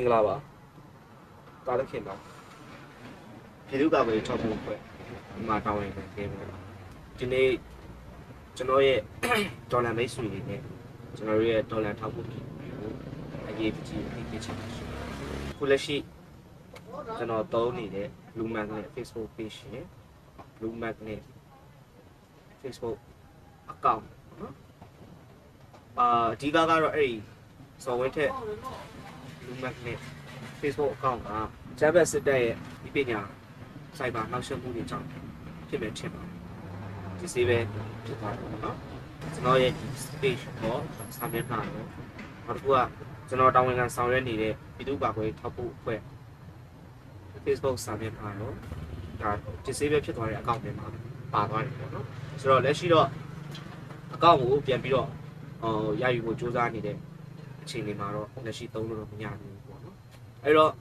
င်္ဂလာပါတားလက်ခင်ပါပြည်သူ့ကာကွယ်ရေးထောက်ပို့ဖွဲ့ဒီမှာတောင်းရင်ခဲ့ပြီဒီနေ့ကျွန်တော်ရဲ့ဒေါ်လာမိတ်ဆွေတွေနဲ့ကျွန်တော်ရဲ့ဒေါ်လာထောက်ပို့ပြီးအရေးကြီးပြီးပြချင်တယ်ခုလက်ရှိကျွန်တော်သုံးနေတဲ့ Blue Mag နဲ့ Facebook page နဲ့ Blue Mag နဲ့ Facebook account နော်အာအဓိကကတော့အဲ့ဒီစော်ဝင်းထက် လူမက်နဲ့ Facebook account ကဂျက်ဘက်စစ်တပ်ရဲ့ဒီပညာစိုက်ဘာနောက်ဆက်မှုတွေကြောင့်ဖြစ်မဲ့ထင်ပါတယ်ဒီစေးပဲဖြစ်သွားတယ်နော်ကျွန်တော်ရဲ့ဒီ page တော့စာမျက်နှာရောနောက်တစ်ခုကကျွန်တော်တာဝန်ခံဆောင်ရွက်နေတဲ့ပြည်သူ့ကာကွယ်ရေးထောက်ပို့အဖွဲ့ Facebook စာမျက်နှာရောဒါဒီစေးပဲဖြစ်သွားတဲ့ account တွေမှာပါသွားတယ်ပေါ့နော်ဆိုတော့လက်ရှိတော့ account ကိုပြန်ပြီးတော့ဟိုရယူဖို့စူးစမ်းနေတဲ့ အချိန်လေးမှာတော့လက်ရှိသုံးလို့တော့မရဘူးပေါ့နော်အဲ့တော့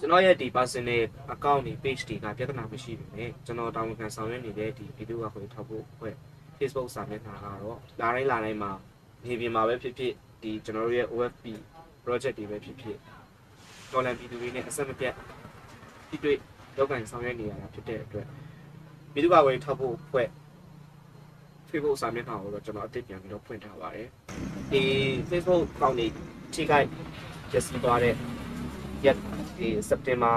ကျွန်တော်ရဲ့ဒီ personal account တွေ page တွေကပြဿနာမရှိဘူးねကျွန်တော်တာဝန်ခံဆောင်ရွက်နေတဲ့ဒီဗီဒီယိုကကိုထောက်ဖို့အဖွဲ့ Facebook စာမျက်နှာကတော့လာတိုင်းလာတိုင်းမှာနေပြင်မှာပဲဖြစ်ဖြစ်ဒီကျွန်တော်တို့ရဲ့ OFP project တွေပဲဖြစ်ဖြစ်တော်လန်ပြည်သူတွေနဲ့အဆက်မပြတ်ဖြစ်တွေ့လောက်ကန်ဆောင်ရွက်နေရတာဖြစ်တဲ့အတွက်ဗီဒီယိုကကိုထောက်ဖို့အဖွဲ့ Facebook စာမျက်နှာကိုတော့ကျွန်တော်အသစ်ပြန်ပြီးတော့ဖွင့်ထားပါတယ်ဒီ Facebook ကောင်းနေထိခိုက်ရစီသွားတဲ့ရက်ဒီစက်တင်ဘာ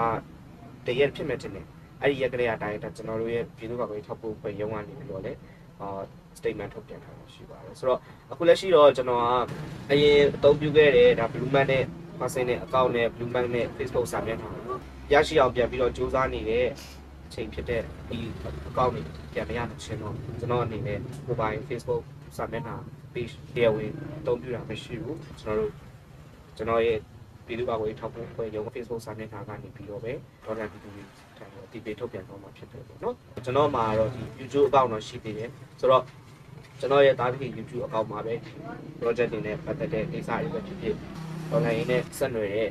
တရက်ဖြစ်မဲ့တင်တယ်အဲ့ဒီရက်ကလေးအတိုင်းကျွန်တော်တို့ရဲ့ပြည်သူ့ကာကွယ်ရေးထောက်ပို့ဖွဲ့ရုံးကနေပြီးတော့လေအာ statement ထုတ်ပြန်ထားတာရှိပါတယ်ဆိုတော့အခုလက်ရှိတော့ကျွန်တော်ကအရင်အသုံးပြုခဲ့တဲ့ဒါ Blue Man နဲ့ Person နဲ့ account နဲ့ Blue Man နဲ့ Facebook စာမျက်နှာကိုရရှိအောင်ပြန်ပြီးတော့စူးစမ်းနေတဲ့အ ချိန်ဖြစ်တဲ့ဒီ account တွေပြန်မရတဲ့ချင်းတော့ကျွန်တော်အနေနဲ့ mobile Facebook စာမျက်နှာ page တရားဝင်အသုံးပြုတာမရှိဘူးကျွန်တော်တို့ကျွန်တော်ရဲ့ပြည်သူ့ဘာကိုထောက်ပို့ဖွဲ့ရုံ Facebook စာမျက်နှာကနေပြီးတော့ပဲဒေါ်လာပြည်သူတွေထိုင်တော့ဒီပေထုတ်ပြန်တော့မှာဖြစ်တယ်ပေါ့နော်ကျွန်တော်မှာတော့ဒီ YouTube account တော့ရှိသေးတယ်ဆိုတော့ကျွန်တော်ရဲ့တားဖြစ် YouTube account မှာပဲ project တွေနဲ့ပတ်သက်တဲ့ကိစ္စတွေပဲဖြစ်ဖြစ် online နဲ့ဆက်နွယ်တဲ့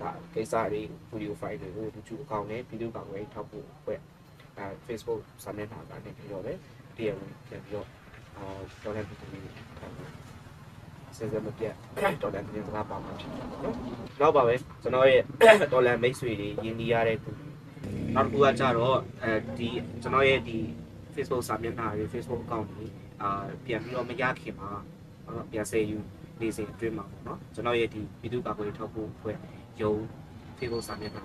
ဒါကိစ္စတွေ video file တွေကို YouTube account နဲ့ပြည်သူ့ဘာကိုထောက်ပို့ဖွဲ့အဲ Facebook စာမျက်နှာကနေပြီးတော့ပဲတရားဝင်ပြန်ပြီးတော့အာဒေါ်လာပြည်သူတွေထိုင်တော့စစမပြတ်ဒေါ်လာပြည်သူကပါမှာဖြစ်တယ်ပေါ့နော်နောက်ပါပဲကျွန်တော်ရဲ့ဒေါ်လာမိတ်ဆွေတွေရင်းနှီးရတဲ့သူတွေနောက်တစ်ခုကကြတော့အဲဒီကျွန်တော်ရဲ့ဒီ Facebook စာမျက်နှာတွေ Facebook account တွေအာပြန်ပြီးတော့မရခင်မှာတော့ပြန်ဆယ်ယူ နေစဉ်အတွင်းမှာပေါ့နော်ကျွန်တော်ရဲ့ဒီပြည်သူ့ကာကွယ်ထောက်ပို့အဖွဲ့ရုံး Facebook စာမျက်နှာ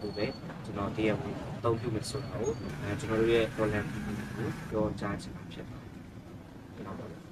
ဟိုပဲကျွန်တော်တရားဝင်အသုံးပြုမယ်ဆိုတာကိုကျွန်တော်တို့ရဲ့ online ကိုပြောကြားချင်တာဖြစ်ပါတယ်။ဟုတ်ပါဘူး။